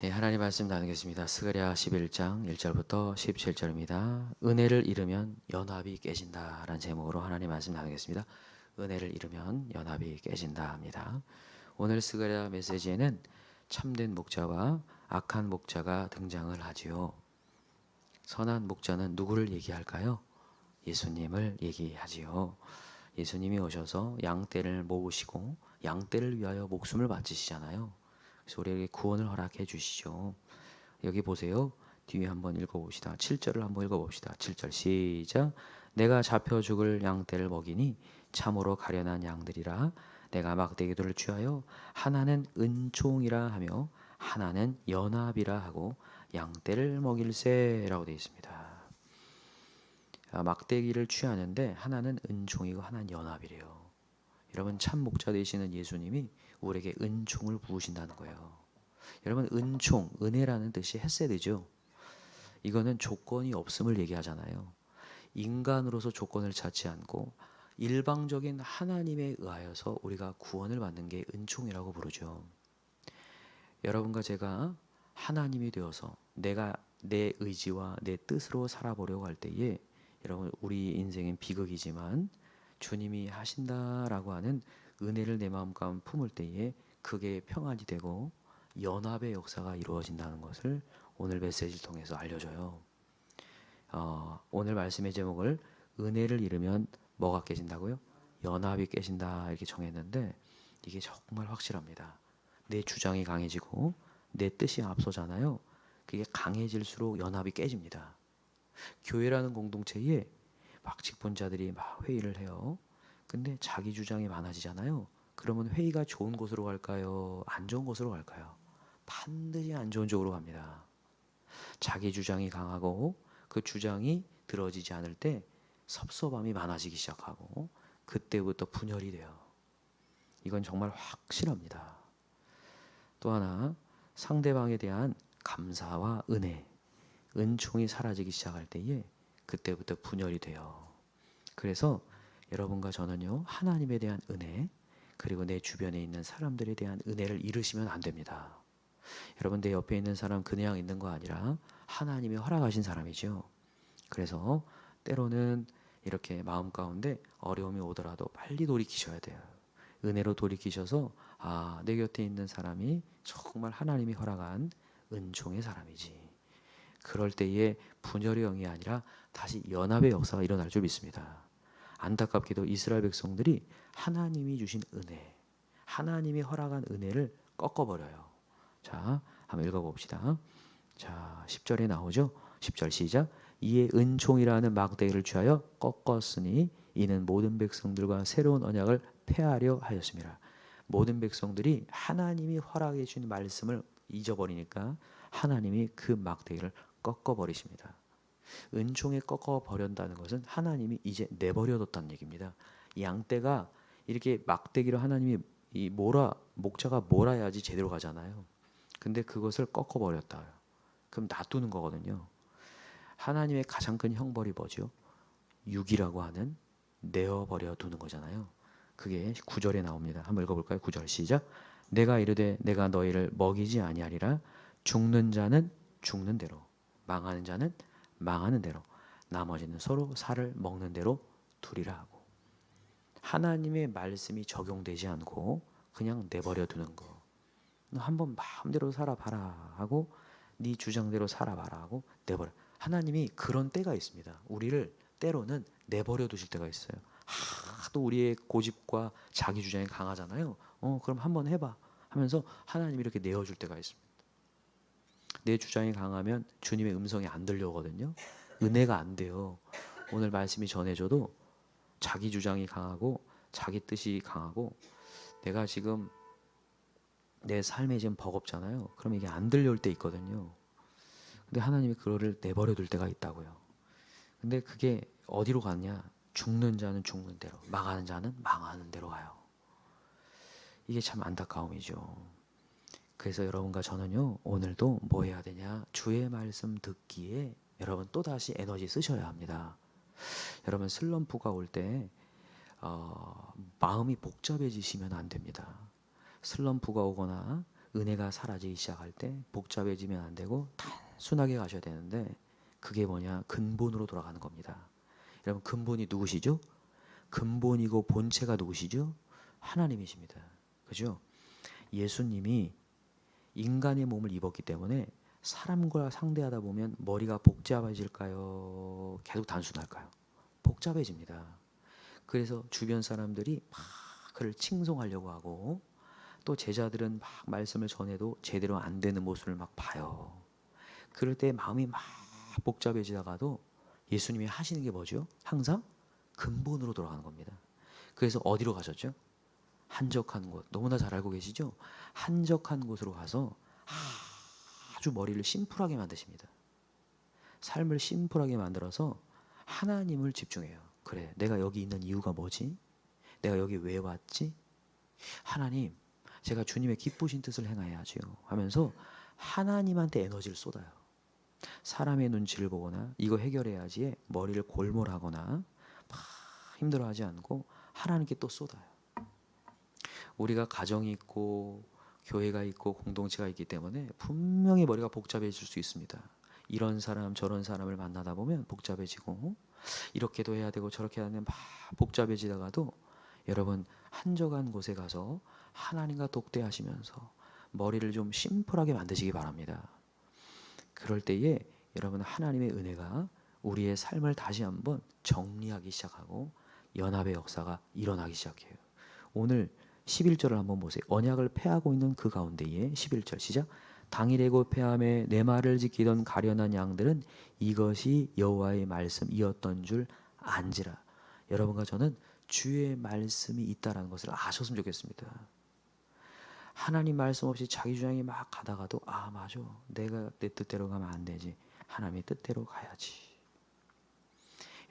네, 하나님 말씀 나누겠습니다. 스가랴 11장 1절부터 17절입니다. 은혜를 잃으면 연합이 깨진다라는 제목으로 하나님 말씀 나누겠습니다. 은혜를 잃으면 연합이 깨진다 합니다. 오늘 스가랴 메시지에는 참된 목자와 악한 목자가 등장을 하지요. 선한 목자는 누구를 얘기할까요? 예수님을 얘기하지요. 예수님이 오셔서 양떼를 모으시고 양떼를 위하여 목숨을 바치시잖아요. 그래서 우리에게 구원을 허락해 주시죠. 여기 보세요. 뒤에 한번 읽어봅시다. 7절을 한번 읽어봅시다. 7절 시작. 내가 잡혀 죽을 양떼를 먹이니 참으로 가련한 양들이라 내가 막대기들을 취하여 하나는 은총이라 하며 하나는 연합이라 하고 양떼를 먹일세라고 되어 있습니다. 아, 막대기를 취하는데 하나는 은총이고 하나는 연합이래요. 여러분 참 목자 되시는 예수님이 우리에게 은총을 부으신다는 거예요. 여러분 은총, 은혜라는 뜻이 헤세드죠. 이거는 조건이 없음을 얘기하잖아요. 인간으로서 조건을 찾지 않고 일방적인 하나님에 의하여서 우리가 구원을 받는 게 은총이라고 부르죠. 여러분과 제가 하나님이 되어서 내가 내 의지와 내 뜻으로 살아보려고 할 때에 여러분 우리 인생은 비극이지만 주님이 하신다라고 하는 은혜를 내 마음 가운데 품을 때에 그게 평안이 되고 연합의 역사가 이루어진다는 것을 오늘 메시지를 통해서 알려줘요. 어, 오늘 말씀의 제목을 은혜를 잃으면 뭐가 깨진다고요? 연합이 깨진다 이렇게 정했는데 이게 정말 확실합니다. 내 주장이 강해지고 내 뜻이 앞서잖아요. 그게 강해질수록 연합이 깨집니다. 교회라는 공동체에 막 직분자들이 막 회의를 해요. 근데 자기 주장이 많아지잖아요. 그러면 회의가 좋은 곳으로 갈까요? 안 좋은 곳으로 갈까요? 반드시 안 좋은 쪽으로 갑니다. 자기 주장이 강하고 그 주장이 들어지지 않을 때 섭섭함이 많아지기 시작하고 그때부터 분열이 돼요. 이건 정말 확실합니다. 또 하나 상대방에 대한 감사와 은혜, 은총이 사라지기 시작할 때에 그때부터 분열이 돼요. 그래서 여러분과 저는요 하나님에 대한 은혜 그리고 내 주변에 있는 사람들에 대한 은혜를 잃으시면 안 됩니다. 여러분 내 옆에 있는 사람 그냥 있는 거 아니라 하나님이 허락하신 사람이죠. 그래서 때로는 이렇게 마음 가운데 어려움이 오더라도 빨리 돌이키셔야 돼요. 은혜로 돌이키셔서 아, 내 곁에 있는 사람이 정말 하나님이 허락한 은총의 사람이지. 그럴 때에 분열의 영이 아니라 다시 연합의 역사가 일어날 줄 믿습니다. 안타깝게도 이스라엘 백성들이 하나님이 주신 은혜, 하나님이 허락한 은혜를 꺾어버려요. 자, 한번 읽어봅시다. 자, 10절에 나오죠. 10절 시작. 이에 은총이라는 막대기를 취하여 꺾었으니 이는 모든 백성들과 새로운 언약을 폐하려 하였습니다. 모든 백성들이 하나님이 허락해 주신 말씀을 잊어버리니까 하나님이 그 막대기를 꺾어 버리십니다. 은총에 꺾어 버린다는 것은 하나님이 이제 내버려뒀다는 얘기입니다. 양떼가 이렇게 막대기로 하나님이 이 몰아 목자가 몰아야지 제대로 가잖아요. 근데 그것을 꺾어 버렸다. 그럼 놔두는 거거든요. 하나님의 가장 큰 형벌이 뭐죠? 육이라고 하는 내어 버려 두는 거잖아요. 그게 9절에 나옵니다. 한번 읽어 볼까요? 9절 시작. 내가 이르되 내가 너희를 먹이지 아니하리라 죽는 자는 죽는 대로 망하는 자는 망하는 대로 나머지는 서로 살을 먹는 대로 두리라 하고 하나님의 말씀이 적용되지 않고 그냥 내버려 두는 거. 너 한번 마음대로 살아봐라 하고 네 주장대로 살아봐라 하고 내버려. 하나님이 그런 때가 있습니다. 우리를 때로는 내버려 두실 때가 있어요. 하도 우리의 고집과 자기 주장이 강하잖아요. 어, 그럼 한번 해봐 하면서 하나님이 이렇게 내어줄 때가 있습니다. 내 주장이 강하면 주님의 음성이 안 들려오거든요. 은혜가 안 돼요. 오늘 말씀이 전해져도 자기 주장이 강하고 자기 뜻이 강하고 내가 지금 내 삶에 지금 버겁잖아요. 그럼 이게 안 들려올 때 있거든요. 근데 하나님이 그거를 내버려 둘 때가 있다고요. 근데 그게 어디로 가냐? 죽는 자는 죽는 대로, 망하는 자는 망하는 대로 가요. 이게 참 안타까움이죠. 그래서 여러분과 저는요 오늘도 뭐 해야 되냐 주의 말씀 듣기에 여러분 또 다시 에너지 쓰셔야 합니다. 여러분 슬럼프가 올때 어, 마음이 복잡해지시면 안 됩니다. 슬럼프가 오거나 은혜가 사라지기 시작할 때 복잡해지면 안 되고 단순하게 가셔야 되는데 그게 뭐냐 근본으로 돌아가는 겁니다. 여러분 근본이 누구시죠? 근본이고 본체가 누구시죠? 하나님이십니다. 그죠? 예수님이 인간의 몸을 입었기 때문에 사람과 상대하다 보면 머리가 복잡해질까요? 계속 단순할까요? 복잡해집니다. 그래서 주변 사람들이 막 그를 칭송하려고 하고 또 제자들은 막 말씀을 전해도 제대로 안 되는 모습을 막 봐요. 그럴 때 마음이 막 복잡해지다가도 예수님이 하시는 게 뭐죠? 항상 근본으로 돌아가는 겁니다. 그래서 어디로 가셨죠? 한적한 곳. 너무나 잘 알고 계시죠? 한적한 곳으로 가서 아주 머리를 심플하게 만드십니다. 삶을 심플하게 만들어서 하나님을 집중해요. 그래, 내가 여기 있는 이유가 뭐지? 내가 여기 왜 왔지? 하나님, 제가 주님의 기쁘신 뜻을 행해야지요. 하면서 하나님한테 에너지를 쏟아요. 사람의 눈치를 보거나 이거 해결해야지에 머리를 골몰하거나 막 힘들어하지 않고 하나님께 또 쏟아요. 우리가 가정이 있고 교회가 있고 공동체가 있기 때문에 분명히 머리가 복잡해질 수 있습니다. 이런 사람 저런 사람을 만나다 보면 복잡해지고 이렇게도 해야 되고 저렇게 되는 막 복잡해지다가도 여러분 한적한 곳에 가서 하나님과 독대하시면서 머리를 좀 심플하게 만드시기 바랍니다. 그럴 때에 여러분 하나님의 은혜가 우리의 삶을 다시 한번 정리하기 시작하고 연합의 역사가 일어나기 시작해요. 오늘 11절을 한번 보세요. 언약을 폐하고 있는 그 가운데에 11절 시작. 당일에고 폐함에 내 말을 지키던 가련한 양들은 이것이 여호와의 말씀이었던 줄 안지라. 여러분과 저는 주의 말씀이 있다라는 것을 아셨으면 좋겠습니다. 하나님 말씀 없이 자기 주장이 막 가다가도 아 맞아 내가 내 뜻대로 가면 안 되지 하나님의 뜻대로 가야지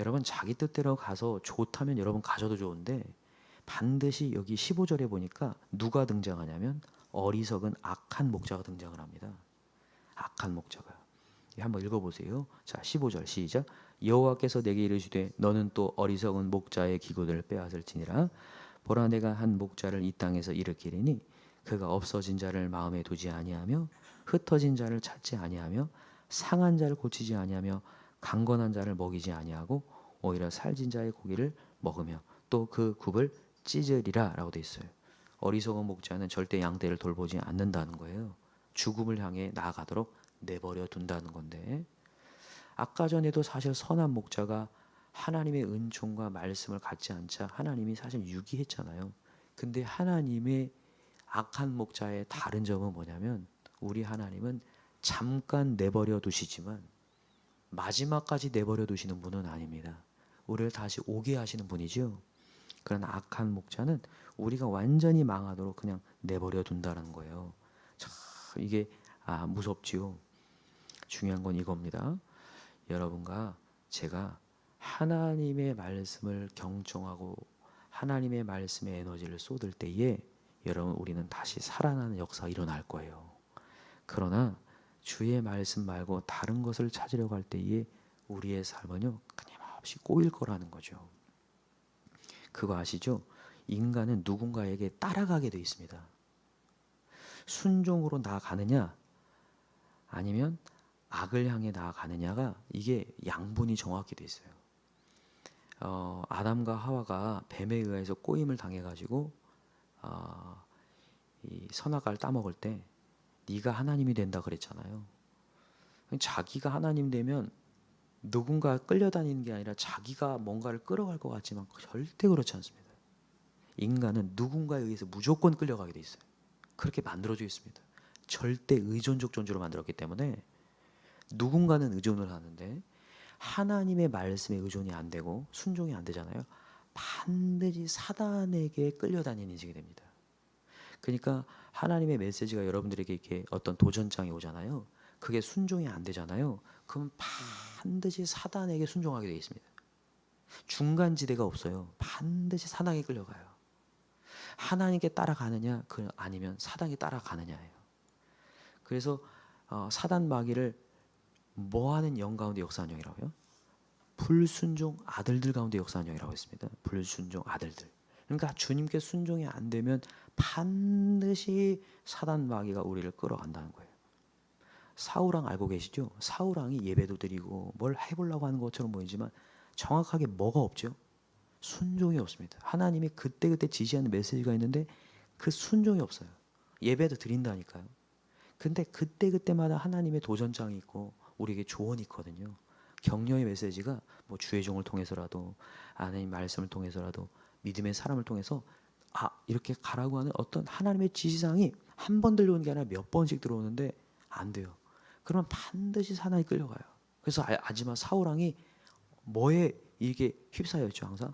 여러분 자기 뜻대로 가서 좋다면 여러분 가셔도 좋은데 반드시 여기 15절에 보니까 누가 등장하냐면 어리석은 악한 목자가 등장을 합니다. 악한 목자가. 한번 읽어보세요. 자 15절 시작. 여호와께서 내게 이르시되 너는 또 어리석은 목자의 기구들을 빼앗을지니라. 보라 내가 한 목자를 이 땅에서 일으키리니 그가 없어진 자를 마음에 두지 아니하며 흩어진 자를 찾지 아니하며 상한 자를 고치지 아니하며 강건한 자를 먹이지 아니하고 오히려 살진 자의 고기를 먹으며 또 그 굽을 찢으리라라고 돼 있어요. 어리석은 목자는 절대 양떼를 돌보지 않는다는 거예요. 죽음을 향해 나아가도록 내버려 둔다는 건데 아까 전에도 사실 선한 목자가 하나님의 은총과 말씀을 갖지 않자 하나님이 사실 유기했잖아요. 근데 하나님의 악한 목자의 다른 점은 뭐냐면 우리 하나님은 잠깐 내버려 두시지만 마지막까지 내버려 두시는 분은 아닙니다. 우리를 다시 오게 하시는 분이죠. 그러나 악한 목자는 우리가 완전히 망하도록 그냥 내버려 둔다는 거예요. 참 이게 아 무섭지요. 중요한 건 이겁니다. 여러분과 제가 하나님의 말씀을 경청하고 하나님의 말씀에 에너지를 쏟을 때에 여러분 우리는 다시 살아나는 역사가 일어날 거예요. 그러나 주의 말씀 말고 다른 것을 찾으려고 할 때에 우리의 삶은요 끊임없이 꼬일 거라는 거죠. 그거 아시죠? 인간은 누군가에게 따라가게 돼 있습니다. 순종으로 나아가느냐 아니면 악을 향해 나아가느냐가 이게 양분이 정확히 돼 있어요. 어, 아담과 하와가 뱀에 의해서 꼬임을 당해가지고 어, 이 선악과를 따먹을 때 네가 하나님이 된다 그랬잖아요. 자기가 하나님 되면 누군가 끌려다니는 게 아니라 자기가 뭔가를 끌어갈 것 같지만 절대 그렇지 않습니다. 인간은 누군가에 의해서 무조건 끌려가게 돼 있어요. 그렇게 만들어져 있습니다. 절대 의존적 존재로 만들었기 때문에 누군가는 의존을 하는데 하나님의 말씀에 의존이 안 되고 순종이 안 되잖아요. 반드시 사단에게 끌려다니는 인식이 됩니다. 그러니까 하나님의 메시지가 여러분들에게 이렇게 어떤 도전장이 오잖아요. 그게 순종이 안 되잖아요. 그럼 반 드시 사단에게 순종하게 되어 있습니다. 중간 지대가 없어요. 반드시 사단에 끌려가요. 하나님께 따라가느냐, 그 아니면 사단에 따라가느냐예요. 그래서 어, 사단 마귀를 뭐하는 영 가운데 역사하는 영이라고요? 불순종 아들들 가운데 역사하는 영이라고 했습니다. 불순종 아들들. 그러니까 주님께 순종이 안 되면 반드시 사단 마귀가 우리를 끌어간다는 거예요. 사우랑 알고 계시죠? 사우랑이 예배도 드리고 뭘 해보려고 하는 것처럼 보이지만 정확하게 뭐가 없죠? 순종이 없습니다. 하나님이 그때그때 지시하는 메시지가 있는데 그 순종이 없어요. 예배도 드린다니까요. 근데 그때그때마다 하나님의 도전장이 있고 우리에게 조언이 있거든요. 격려의 메시지가 뭐 주의 종을 통해서라도 하나님 말씀을 통해서라도 믿음의 사람을 통해서 아 이렇게 가라고 하는 어떤 하나님의 지시사항이 한 번 들려오는 게 아니라 몇 번씩 들어오는데 안 돼요. 그러면 반드시 사나이 끌려가요. 그래서 아- 아지마 사우랑이 뭐에 이게 휩싸여 있죠 항상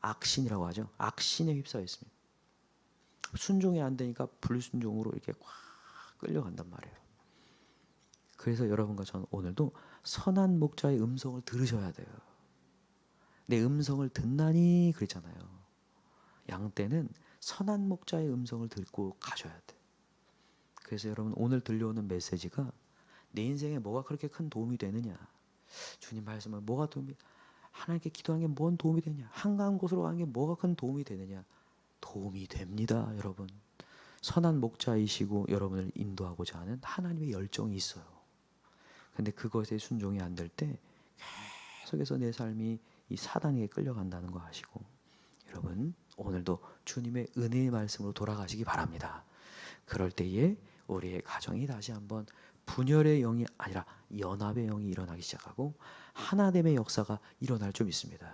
악신이라고 하죠. 악신에 휩싸여 있습니다. 순종이 안 되니까 불순종으로 이렇게 꽉 끌려간단 말이에요. 그래서 여러분과 저는 오늘도 선한 목자의 음성을 들으셔야 돼요. 내 음성을 듣나니 그랬잖아요. 양 떼는 선한 목자의 음성을 듣고 가셔야 돼. 그래서 여러분 오늘 들려오는 메시지가 내 인생에 뭐가 그렇게 큰 도움이 되느냐? 주님 말씀을 뭐가 도움이? 하나님께 기도하는 게뭔 도움이 되냐? 한가한 곳으로 가는 게 뭐가 큰 도움이 되느냐? 도움이 됩니다, 여러분. 선한 목자이시고 여러분을 인도하고자 하는 하나님의 열정이 있어요. 근데 그것에 순종이 안 될 때 계속해서 내 삶이 이 사단에게 끌려간다는 거 아시고 여러분 오늘도 주님의 은혜의 말씀으로 돌아가시기 바랍니다. 그럴 때에 우리의 가정이 다시 한번 분열의 영이 아니라 연합의 영이 일어나기 시작하고 하나됨의 역사가 일어날 좀 있습니다.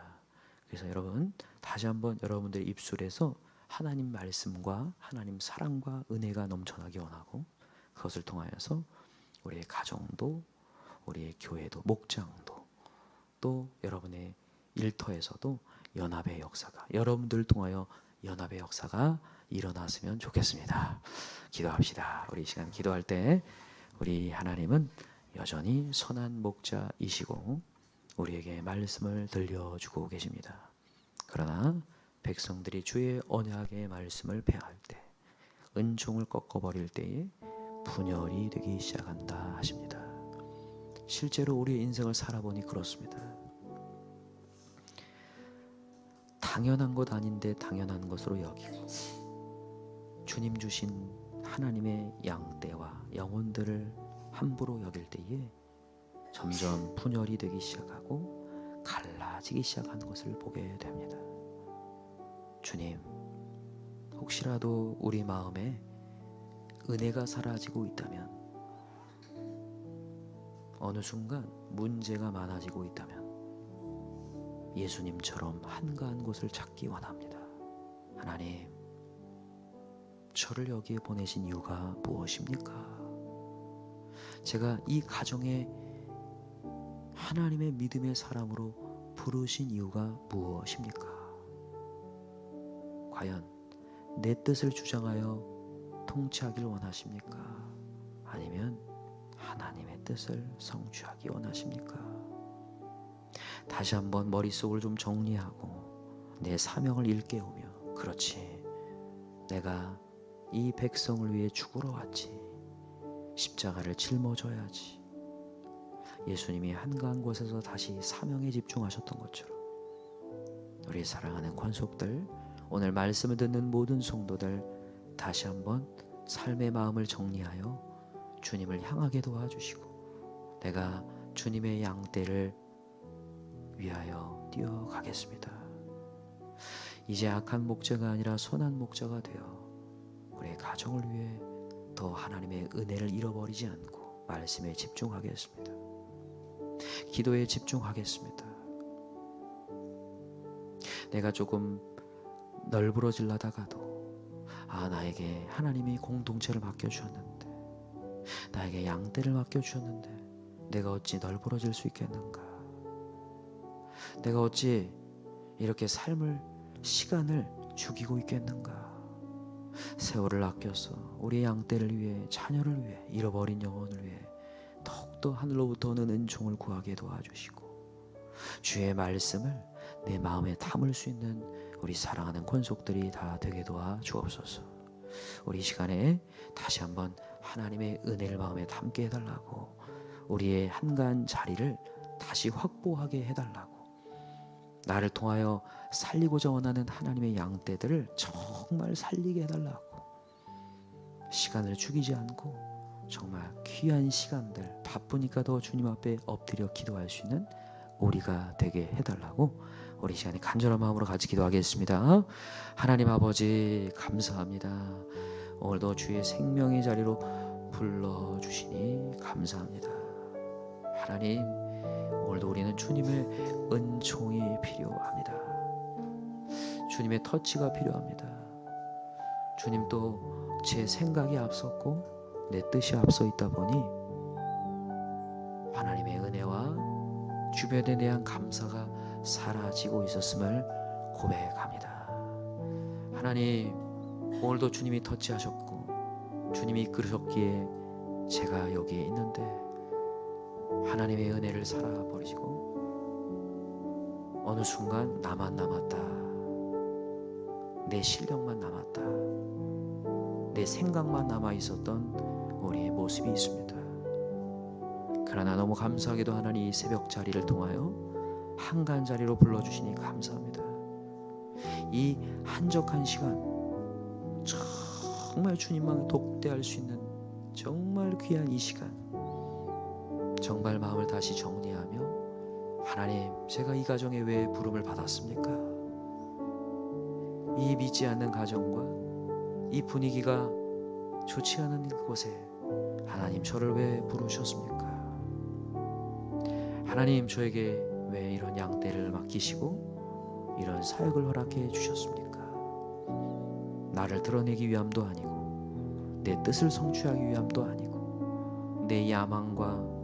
그래서 여러분 다시 한번 여러분들의 입술에서 하나님 말씀과 하나님 사랑과 은혜가 넘쳐나기 원하고 그것을 통하여서 우리의 가정도 우리의 교회도 목장도 또 여러분의 일터에서도 연합의 역사가 여러분들 통하여 연합의 역사가 일어났으면 좋겠습니다. 기도합시다. 우리 이 시간 기도할 때 우리 하나님은 여전히 선한 목자이시고 우리에게 말씀을 들려주고 계십니다. 그러나 백성들이 주의 언약의 말씀을 폐할 때 은총을 꺾어버릴 때에 분열이 되기 시작한다 하십니다. 실제로 우리의 인생을 살아보니 그렇습니다. 당연한 것 아닌데 당연한 것으로 여기고 주님 주신 하나님의 양떼와 영혼들을 함부로 여길 때에 점점 분열이 되기 시작하고 갈라지기 시작하는 것을 보게 됩니다. 주님, 혹시라도 우리 마음에 은혜가 사라지고 있다면 어느 순간 문제가 많아지고 있다면 예수님처럼 한가한 곳을 찾기 원합니다. 하나님, 저를 여기에 보내신 이유가 무엇입니까? 제가 이 가정에 하나님의 믿음의 사람으로 부르신 이유가 무엇입니까? 과연 내 뜻을 주장하여 통치하길 원하십니까? 아니면 하나님의 뜻을 성취하기 원하십니까? 다시 한번 머릿속을 좀 정리하고 내 사명을 일깨우며 그렇지 내가 이 백성을 위해 죽으러 왔지 십자가를 짊어져야지 예수님이 한가한 곳에서 다시 사명에 집중하셨던 것처럼 우리 사랑하는 관속들 오늘 말씀을 듣는 모든 성도들 다시 한번 삶의 마음을 정리하여 주님을 향하게 도와주시고 내가 주님의 양떼를 위하여 뛰어가겠습니다. 이제 악한 목자가 아니라 선한 목자가 되어 우리의 가정을 위해 더 하나님의 은혜를 잃어버리지 않고 말씀에 집중하겠습니다. 기도에 집중하겠습니다. 내가 조금 널브러질라다가도 아 나에게 하나님이 공동체를 맡겨주셨는데 나에게 양떼를 맡겨주셨는데 내가 어찌 널브러질 수 있겠는가 내가 어찌 이렇게 삶을 시간을 죽이고 있겠는가 세월을 아껴서 우리 양떼를 위해 자녀를 위해 잃어버린 영혼을 위해 더욱더 하늘로부터는 은총을 구하게 도와주시고 주의 말씀을 내 마음에 담을 수 있는 우리 사랑하는 권속들이 다 되게 도와 주옵소서. 우리 이 시간에 다시 한번 하나님의 은혜를 마음에 담게 해달라고 우리의 한가한 자리를 다시 확보하게 해달라고 나를 통하여 살리고자 원하는 하나님의 양떼들을 정말 살리게 해달라고 시간을 죽이지 않고 정말 귀한 시간들 바쁘니까 더 주님 앞에 엎드려 기도할 수 있는 우리가 되게 해달라고 우리 이 시간에 간절한 마음으로 같이 기도하겠습니다. 하나님 아버지 감사합니다. 오늘도 주의 생명의 자리로 불러 주시니 감사합니다. 하나님 오늘도 우리는 주님의 은총이 필요합니다. 주님의 터치가 필요합니다. 주님 또 제 생각이 앞섰고 내 뜻이 앞서 있다 보니 하나님의 은혜와 주변에 대한 감사가 사라지고 있었음을 고백합니다. 하나님 오늘도 주님이 터치하셨고 주님이 이끌으셨기에 제가 여기에 있는데 하나님의 은혜를 살아버리시고 어느 순간 나만 남았다. 내 실력만 남았다. 내 생각만 남아 있었던 우리의 모습이 있습니다. 그러나 너무 감사하게도 하나님 이 새벽 자리를 통하여 한간 자리로 불러주시니 감사합니다. 이 한적한 시간 정말 주님만 독대할 수 있는 정말 귀한 이 시간 정말 마음을 다시 정리하며 하나님 제가 이 가정에 왜 부름을 받았습니까? 이 믿지 않는 가정과 이 분위기가 좋지 않은 곳에 하나님 저를 왜 부르셨습니까? 하나님 저에게 왜 이런 양떼를 맡기시고 이런 사역을 허락해 주셨습니까? 나를 드러내기 위함도 아니고 내 뜻을 성취하기 위함도 아니고 내 야망과